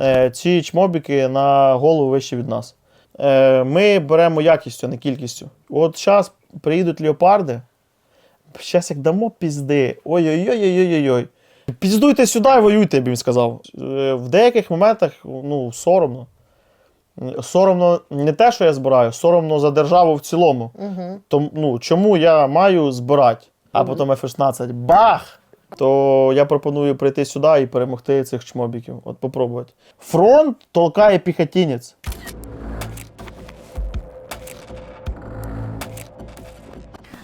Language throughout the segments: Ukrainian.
е, ці чмобіки на голову вище від нас. Е, Ми беремо якістю, а не кількістю. От зараз приїдуть леопарди. Зараз як дамо пізди. Ой-ой-ой-ой-ой-ой. Піздуйте сюди і воюйте, я б їм сказав. Е, В деяких моментах ну, соромно. Соромно не те, що я збираю, соромно за державу в цілому. Угу. То, ну, чому я маю збирати, а потім F-16 бах! То я пропоную прийти сюди і перемогти цих чмобіків. От попробувати. Фронт толкає піхотінець.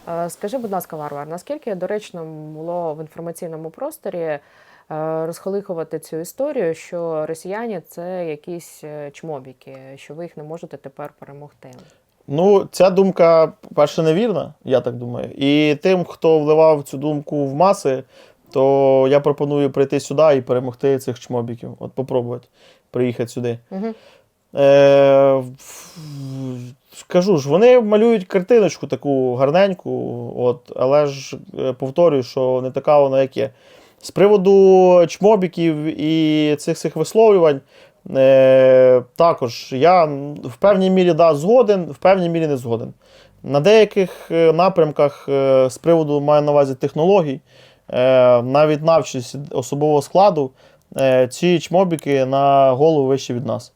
Е, Скажи, будь ласка, Варвар, наскільки доречно було в інформаційному просторі е, розхолихувати цю історію, що росіяни це якісь е, чмобіки, що ви їх не можете тепер перемогти? Ну, ця думка, перше, невірна, я так думаю. І тим, хто вливав цю думку в маси, то я пропоную прийти сюди і перемогти цих чмобіків. От попробувати приїхати сюди. Угу. Е, Скажу ж, вони малюють картиночку таку гарненьку, от, але ж е, повторюю, що не така вона як є. З приводу чмобіків і цих цих висловлювань, е, також я в певній мірі да, згоден, в певній мірі не згоден. На деяких е, напрямках з приводу маю на увазі технологій, навіть навчись особового складу, е, ці чмобіки на голову вище від нас.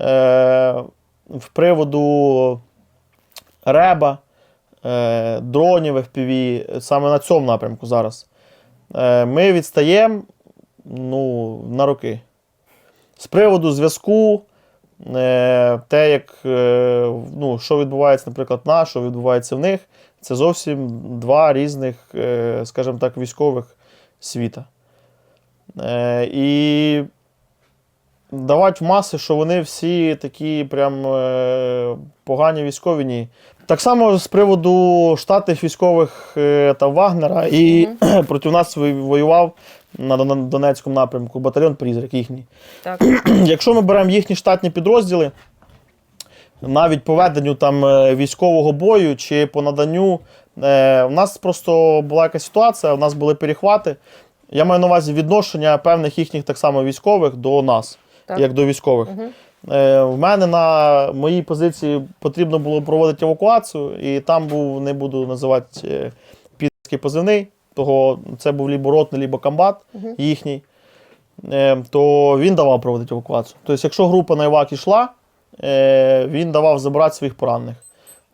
Е, в приводу реба, е, дронів FPV, саме на цьому напрямку зараз. Е, ми відстаємо ну, на роки. З приводу зв'язку, е, те, як, е, ну, що відбувається, наприклад, на, що відбувається в них, це зовсім два різних, е, скажімо так, військових світа. Е, і давати в маси, що вони всі такі прям е, погані військові, ні. Так само з приводу штатів військових та Вагнера, і проти нас воював на Донецькому напрямку батальйон Призрак їхній. Так. Якщо ми беремо їхні штатні підрозділи, навіть по веденню там е, військового бою чи по наданню, е, у нас просто була якась ситуація, у нас були перехвати. Я маю на увазі відношення певних їхніх так само військових до нас, Так. як до військових. Угу. В мене на моїй позиції потрібно було проводити евакуацію, і там був, не буду називати е, підський позивний, того це був лібо ротний, лібо комбат їхній. То він давав проводити евакуацію. Тобто, якщо група на евак йшла, е, він давав забирати своїх поранених.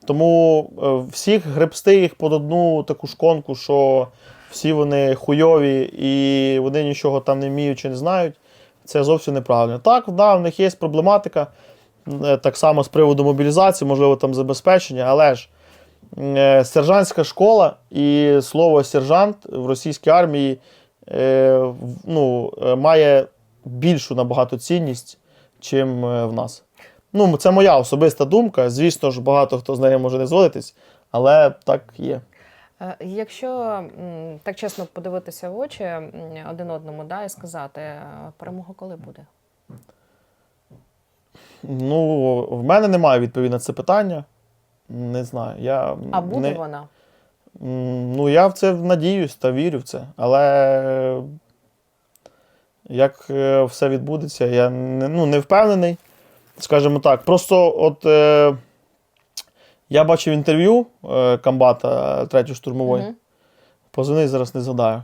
Тому е, всіх гребсти їх під одну таку шконку, що всі вони хуйові і вони нічого там не вміють чи не знають, це зовсім неправильно. Так, да, в них є проблематика, е, так само з приводу мобілізації, можливо, там забезпечення, але ж е, сержантська школа і слово сержант в російській армії е, ну, е, має більшу набагато цінність, чим е, в нас. Ну, це моя особиста думка. Звісно ж, багато хто з нею може не згодитись, але так є. Е, Якщо так чесно подивитися в очі один одному, да, і сказати, е, перемога коли буде? Ну, в мене немає відповіді на це питання. Не знаю. Я А буде не, вона? Ну, я в це надіюсь та вірю в це. Але як е, все відбудеться, я не, ну, не впевнений. Скажімо так. Просто от е, я бачив інтерв'ю е, комбата 3 штурмової. Мгм. Позивний зараз не згадаю.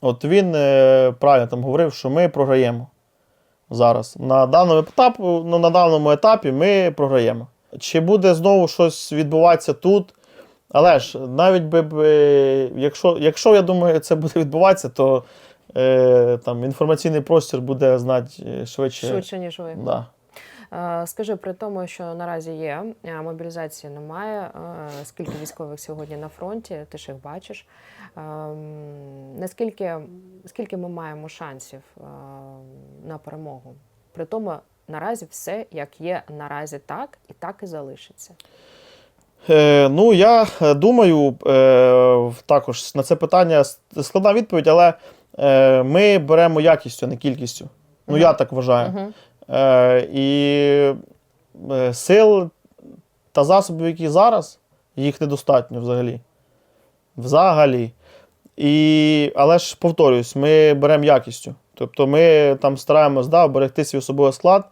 От він е, правильно там говорив, що ми програємо зараз. На даному етапі, ну, на даному етапі ми програємо. Чи буде знову щось відбуватися тут? Але ж навіть би, б, е, якщо, якщо я думаю, це буде відбуватися, то е, там інформаційний простір буде знати е, швидше. Швидше, ніж ви. Да. Е, Скажи при тому, що наразі є, е, мобілізації немає. е, Скільки військових сьогодні на фронті, ти ж їх бачиш. Ем, Наскільки скільки ми маємо шансів на перемогу? При тому наразі все як є наразі так і так і залишиться. Е, ну, я думаю, е, також на це питання складна відповідь, але е, ми беремо якістю, а не кількістю. Ну, Мгм. я так вважаю. Мгм. Е, і е, сил та засобів, які зараз, їх недостатньо взагалі. Взагалі. І, але ж повторюсь, ми беремо якістю. Тобто ми там стараємось да, берегти свій особовий склад,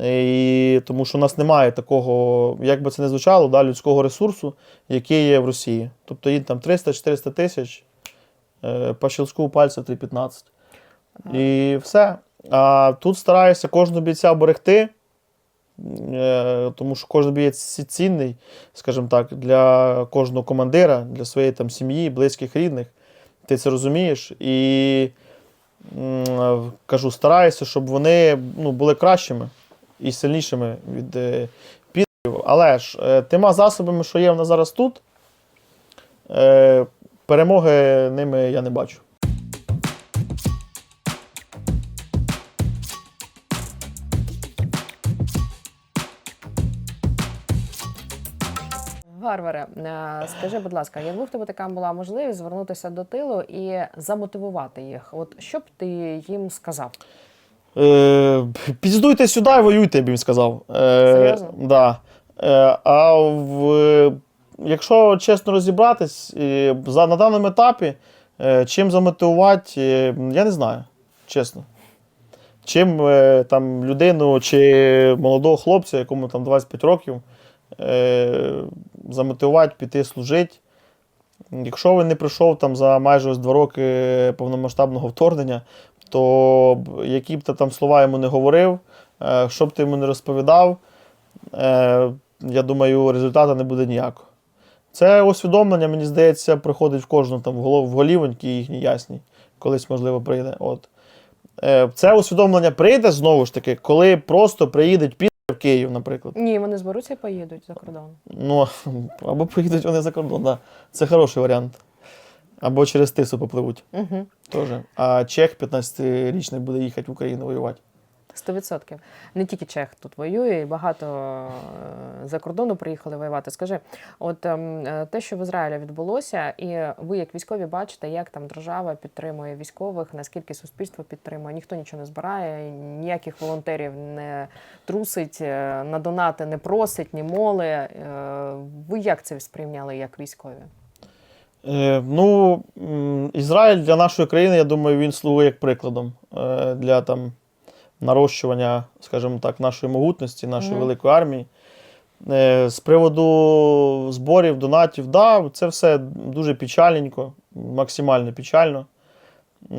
і, тому що у нас немає такого, як би це не звучало, да, людського ресурсу, який є в Росії. Тобто їм там 300-400 тисяч, е, по щелчку пальця 3,15. І все. А тут стараюся кожного бійця берегти, е, тому що кожен бієць цінний, скажімо так, для кожного командира, для своєї там сім'ї, близьких, рідних. Ти це розумієш. І кажу, стараюся, щоб вони ну, були кращими і сильнішими від е, підрів. Але ж е, тима засобами, що є в нас зараз тут, е, перемоги ними я не бачу. Варваре, е, скажи, будь ласка, якби в тебе така була можливість звернутися до тилу і замотивувати їх, от що б ти їм сказав? Е, піздуйте сюди і воюйте, я б їм сказав. Е, Серйозно? Да. Е, а в, якщо чесно розібратись, за, на даному етапі, е, чим замотивувати, е, я не знаю, чесно. Чим там людину чи молодого хлопця, якому там 25 років, замотивувати піти служити. Якщо він не прийшов там за майже ось два роки повномасштабного вторгнення, то які б ти там слова йому не говорив, е, що б ти йому не розповідав, е, я думаю, результату не буде ніякого. Це усвідомлення, мені здається, приходить в кожну там в голівоньки їхні ясні, колись, можливо, прийде. От. Е, Це усвідомлення прийде знову ж таки, коли просто приїдуть в Київ, наприклад. Ні, вони зберуться і поїдуть за кордон. Ну, або поїдуть вони за кордон, да. Це хороший варіант. Або через тису попливуть Угу. теж. А чех 15-річний буде їхати в Україну воювати. Сто відсотків. Не тільки Чех тут воює, і багато е, за кордону приїхали воювати. Скажи, от ем, е, те, що в Ізраїлі відбулося, і ви, як військові, бачите, як там держава підтримує військових, наскільки суспільство підтримує. Ніхто нічого не збирає, ніяких волонтерів не трусить, е, на донати не просить, ні моли. Е, Ви як це сприйняли як військові? Ну, Ізраїль для нашої країни, я думаю, він слугує як прикладом для там, нарощування, скажімо так, нашої могутності, нашої Мгм. великої армії. Е, з приводу зборів, донатів, да, це все дуже печальненько, максимально печально.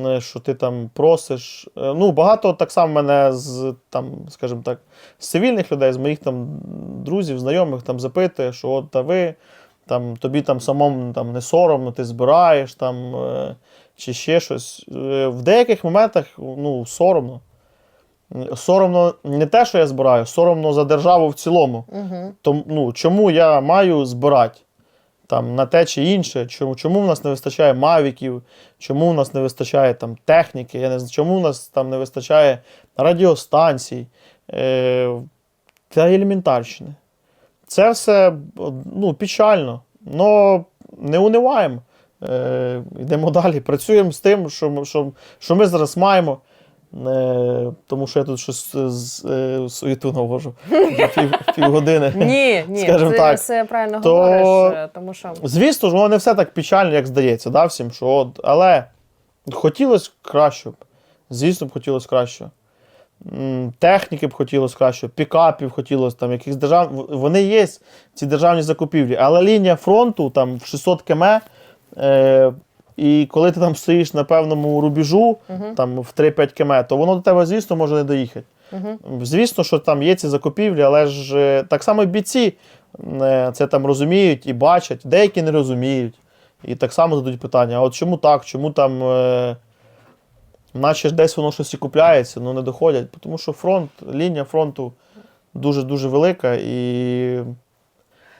е, Що ти там просиш. Е, Ну, багато так само мене з, там, скажімо так, з цивільних людей, з моїх там друзів, знайомих там запитує, що от та ви там, тобі там самому там, не соромно, ти збираєш там, чи ще щось. В деяких моментах ну, соромно. Соромно не те, що я збираю, соромно за державу в цілому. Угу. Тому, ну, чому я маю збирати там, на те чи інше? Чому, чому в нас не вистачає мавіків, чому в нас не вистачає там, техніки, я не знаю, чому в нас там не вистачає радіостанцій е, та елементарщини. Це все ну, печально. Но не униваємо. Е, йдемо далі. Працюємо з тим, що, що, що ми зараз маємо. Е, тому що я тут щось з е, суєту навожу вже пів, півгодини. Ні, ні, Скажем ти так, все правильно то- говориш, е, тому що Звісно ж, воно не все так печально, як здається, да, всім, що от, але хотілося краще б. Звісно б хотілося краще. Техніки б хотілося краще, пікапів хотілося, там, якихось держав... Вони є, ці державні закупівлі, але лінія фронту там в 600 км, е, і коли ти там стоїш на певному рубежу, Мгм. там в 3-5 км, то воно до тебе, звісно, може не доїхати. Мгм. Звісно, що там є ці закупівлі, але ж е, так само і бійці е, це там розуміють і бачать, деякі не розуміють. І так само задають питання: а от чому так? Чому там, е, наче ж десь воно щось і купляється, ну не доходять. Тому що фронт, лінія фронту дуже-дуже велика, і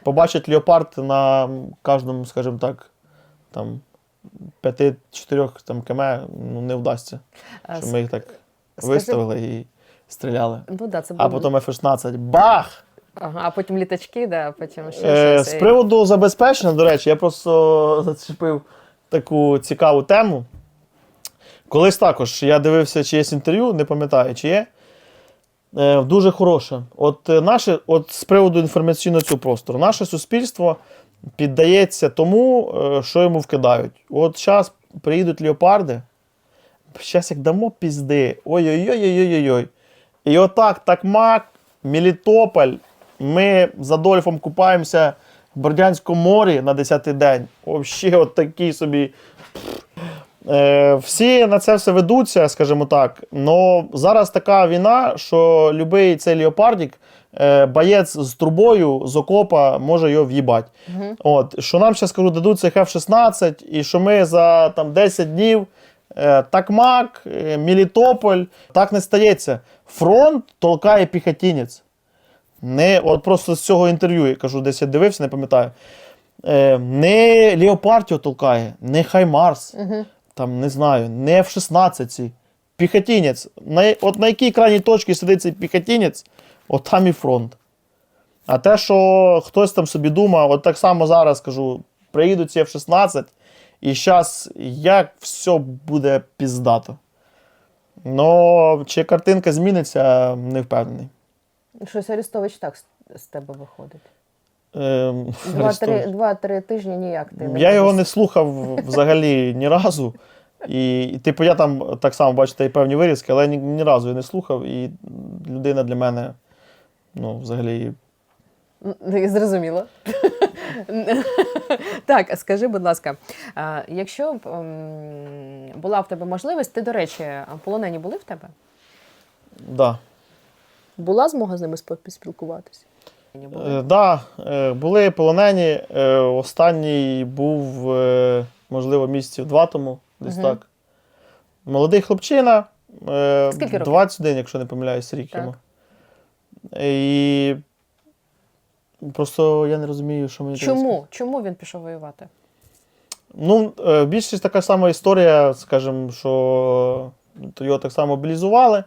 побачить леопард на кожному, скажімо так, там 5-4 там, км ну, не вдасться. е, Що ми їх так скажи- виставили і стріляли. Ну да, це А було- потім F-16. Бах! Ага, а потім літачки, да, потім ще Е, щось. з приводу забезпечення, до речі, я просто зачепив таку цікаву тему. Колись також я дивився чиєсь інтерв'ю, не пам'ятаю, чи є. Е, дуже хороше. От, е, наше, от з приводу інформаційного цього простору, наше суспільство піддається тому, е, що йому вкидають. От зараз приїдуть леопарди, Щас як дамо пізди. Ой-ой-ой-ой-ой-ой. І отак, так мак, Мелітополь. Ми з Адольфом купаємося в Бердянському морі на 10-й день. Взагалі, от такий собі. Е, всі на це все ведуться, скажімо так. Но зараз така війна, що будь-який цей леопардік, е, боєць з трубою з окопа може його в'їбати. От, що нам зараз кажу, дадуть цей F-16, і що ми за там, 10 днів е, Такмак, е, Мелітополь. Так не стається. Фронт толкає піхотінець. Не, от просто з цього інтерв'ю, я кажу, десь я дивився, не пам'ятаю. Е, не Леопард його толкає, не Хаймарс, там, не знаю, не F-16. Піхотінець. На, от на якій крайній точці сидить цей піхотінець, от там і фронт. А те, що хтось там собі думає, от так само зараз кажу, приїдуть ці F-16, і зараз як все буде піздато. Ну, чи картинка зміниться, не впевнений. Щось Арестович так з, тебе виходить. Ем, Два-три, два-три тижні ніяк ти не Я його не слухав взагалі ні разу. І, і, типу, я там так само бачите і певні вирізки, але ні, ні разу я не слухав, і людина для мене, ну, взагалі, Зрозуміло. так, а скажи, будь ласка, якщо б ем, була в тебе можливість, ти, до речі, полонені були в тебе? да. Була змога з ними поспілкуватися? Ні, були. Е, да, е, були полонені. Е, останній був, можливо, місяців два тому, десь Мгм. так. Молодий хлопчина. Скільки років? 21, якщо не помиляюсь, рік Так. йому. І просто я не розумію, що мені. Чому? Чому він пішов воювати? Ну, е, більшість така сама історія, скажімо, що його так само мобілізували.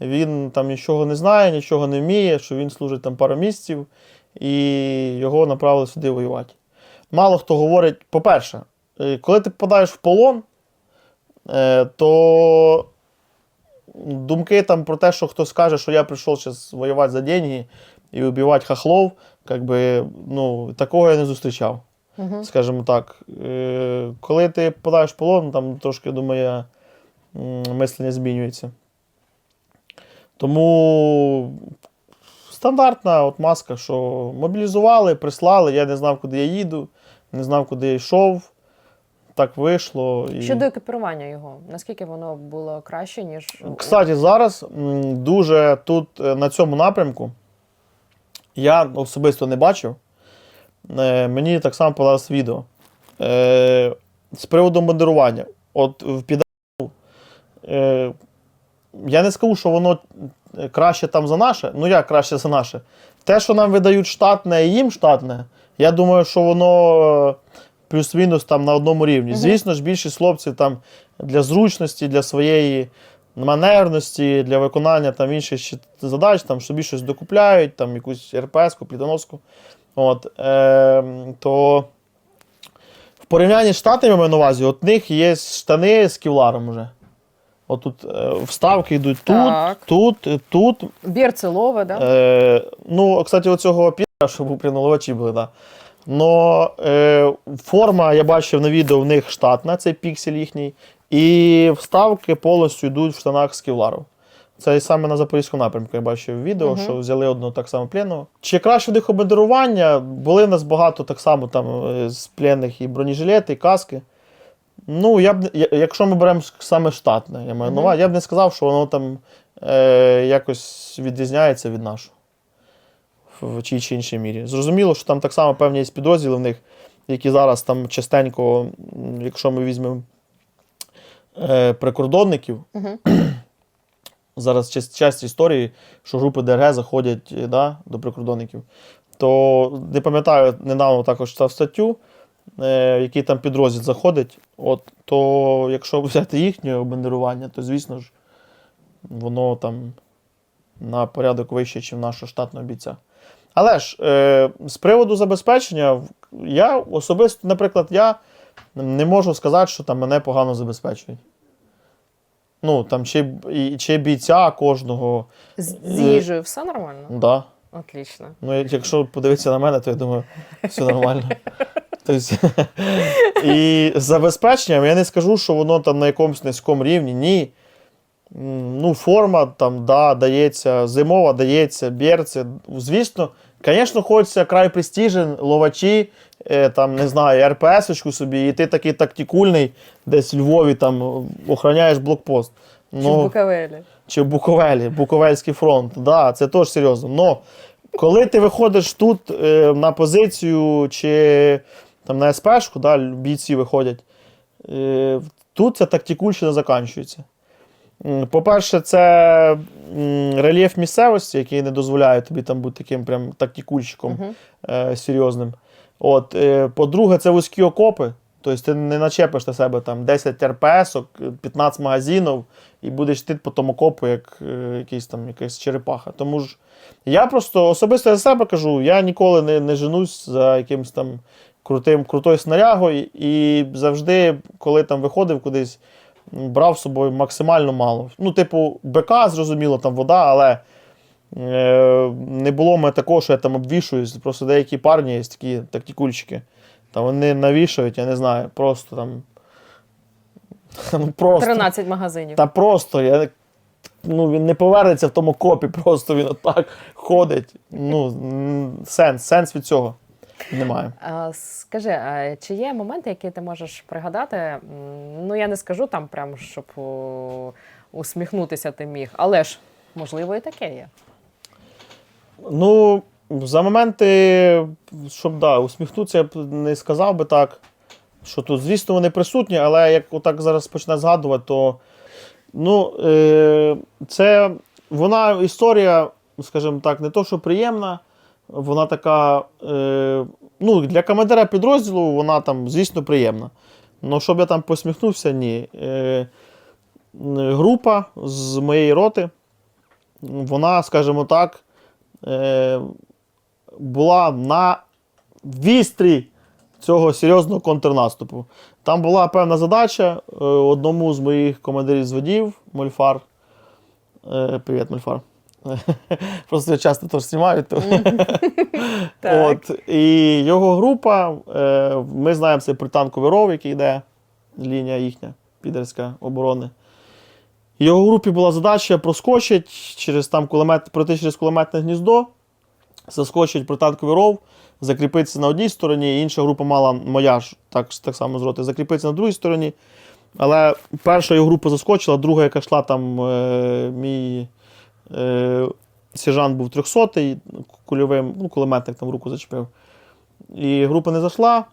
Він там нічого не знає, нічого не вміє, що він служить там пару місяців, і його направили сюди воювати. Мало хто говорить, по-перше, е, коли ти попадаєш в полон, е, то думки там про те, що хтось каже, що я прийшов зараз воювати за деньги і вбивати хахлов, как би, ну, такого я не зустрічав Угу. скажімо так. Е, Коли ти попадаєш в полон, там трошки, думаю, мислення змінюється. Тому стандартна от маска, що мобілізували, прислали, я не знав, куди я їду, не знав, куди я йшов. Так вийшло. І... Щодо екіпірування його, наскільки воно було краще, ніж Кстати, зараз дуже тут е, на цьому напрямку я особисто не бачив. Е, Мені так само подалось відео. Е, З приводу модерування. От в підару, я не скажу, що воно краще там за наше. Ну як краще за наше? Те, що нам видають штатне і їм штатне, я думаю, що воно плюс-мінус там на одному рівні. Звісно ж, більшість хлопців там для зручності, для своєї манерності, для виконання там інших задач, там собі щось докупляють, там якусь РПС-ку, плітоноску. От, е, то в порівнянні з штатами маю на увазі, от в них є штани з кевларом вже. От тут е, вставки йдуть тут, Так. тут, е, тут. Бірцелове, да? Е, ну, кстати, оцього піра, що був при наливачі були, да. Но е, форма, я бачив на відео, в них штатна, цей піксель їхній. І вставки повністю йдуть в штанах з кевлару. Це і саме на Запорізькому напрямку я бачив відео, Мгм. що взяли одного так само пленного. Чи краще в них обмундирування? Були в нас багато так само там е, з пленних і бронежилети, і каски. Ну, я б якщо ми беремо саме штатне, я маю на Мгм. увазі, я б не сказав, що воно там е, якось відрізняється від нашого в тій чи іншій мірі. Зрозуміло, що там так само певні є підрозділи в них, які зараз там частенько, якщо ми візьмемо е, прикордонників, Угу. зараз часть, історії, що групи ДРГ заходять е, да, до прикордонників. То не пам'ятаю, недавно також читав статтю, е, який там підрозділ заходить. От, то якщо взяти їхнє обмундирування, то звісно ж, воно там на порядок вище, ніж нашого штатного бійця. Але ж е, з приводу забезпечення, я особисто, наприклад, я не можу сказати, що там мене погано забезпечують. Ну, там чи, і- чи бійця кожного. З, з їжею все нормально? Да. Отлично. Ну, як- якщо подивитися на мене, то я думаю, все нормально. Тобто, і з забезпеченням я не скажу, що воно там на якомусь низькому рівні. Ні. Ну, форма там, да, дається, зимова дається, берці. Звісно, звісно, хочеться край престижен, ловачі, е, там, не знаю, РПС-очку собі, і ти такий тактикульний, десь в Львові там охороняєш блокпост. Чи в Ну, Букавелі? чи в Буковелі, Буковельський фронт. Да, це теж серйозно. Но коли ти виходиш тут е, на позицію чи там на СПшку, да, бійці виходять, е, тут ця тактикульщина закінчується. По-перше, це рельєф місцевості, який не дозволяє тобі там бути таким прям тактикульщиком Мгм. е, серйозним. От, е, по-друге, це вузькі окопи. Тобто ти не начепиш на себе там 10 РПС, 15 магазинів і будеш йти по тому окопу, як е, якийсь там якась черепаха. Тому ж я просто особисто за себе кажу, я ніколи не, не женусь за якимось там крутим, крутою снарягою, і завжди, коли там виходив кудись, брав з собою максимально мало. Ну, типу, БК, зрозуміло, там вода, але е, не було мене такого, що я там обвішуюсь. Просто деякі парні є такі тактикульчики. Там вони навішають, я не знаю, просто там. Ну, просто. 13 магазинів. Та просто, я, ну, він не повернеться в тому копі, просто він отак ходить. Ну, сенс, сенс від цього немає. Скажи, а чи є моменти, які ти можеш пригадати? Ну, я не скажу там, прям, щоб усміхнутися ти міг, але ж, можливо, і таке є. Ну, за моменти, щоб да, усміхнутися, я б не сказав би так. Що тут, звісно, вони присутні, але як отак зараз почне згадувати, то ну, е, це вона історія, скажімо так, не то, що приємна, вона така. Е, ну, для командира підрозділу вона там, звісно, приємна. Ну, щоб я там посміхнувся, ні. Е, група з моєї роти, вона, скажімо так, е, була на вістрі цього серйозного контрнаступу. Там була певна задача е, одному з моїх командирів зводів, Мольфар. Е, Привіт, Мольфар. Просто я часто теж знімаю. То. От, і його група, е, ми знаємо, це пританковий ров, який йде, лінія їхня, підерська оборони. Його групі була задача проскочити через там кулемет, пройти через кулеметне гніздо, заскочить пританковий ров, закріпитися на одній стороні, інша група мала моя ж так, так само з роти, закріпитися на другій стороні. Але перша його група заскочила, друга, яка йшла там, е, мій сержант був 300-й, кульовим, ну, кулеметник там руку зачепив. І група не зайшла.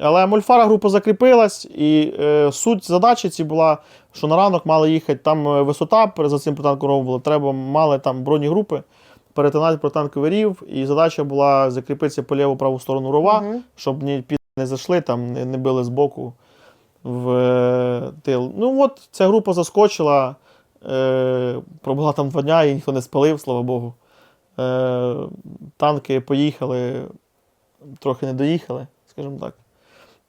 Але Мольфара група закріпилась, і е, суть задачі ці була, що на ранок мали їхати, там е, висота за цим протанковим була, треба мали там бронегрупи перетинати протанковий рів, і задача була закріпитися по ліву праву сторону рова, Мгм. щоб ні під не зайшли, там не, не били збоку в е, тил. Ну от ця група заскочила, е, пробула там два дня і ніхто не спалив, слава Богу. Е, танки поїхали, трохи не доїхали, скажімо так.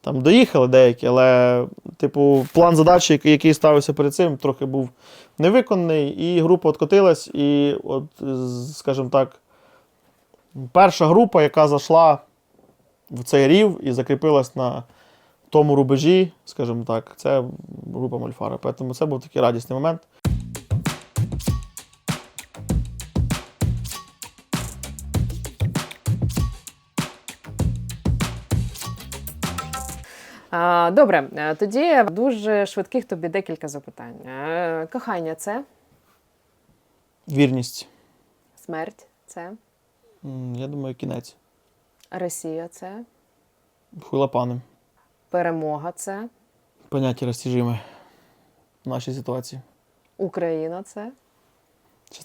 Там доїхали деякі, але, типу, план задачі, який- ставився перед цим, трохи був невиконаний, і група откотилась. І, от, скажімо так, перша група, яка зайшла в цей рів і закріпилась на тому рубежі, скажімо так, це група Мольфара. Тому це був такий радісний момент. Добре, е, тоді дуже швидких тобі декілька запитань. Е, Кохання це Вірність. смерть, це Я думаю, кінець. Росія, це Хуйлапаним. перемога, це Поняття розтяжиме в нашій ситуації. Україна, це.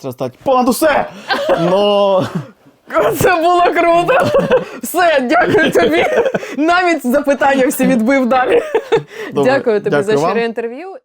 Треба стати понад усе! Но Це було круто! Все, дякую тобі. Навіть запитання всі відбив далі. Добре, Дякую тобі за дякую вам. щире інтерв'ю.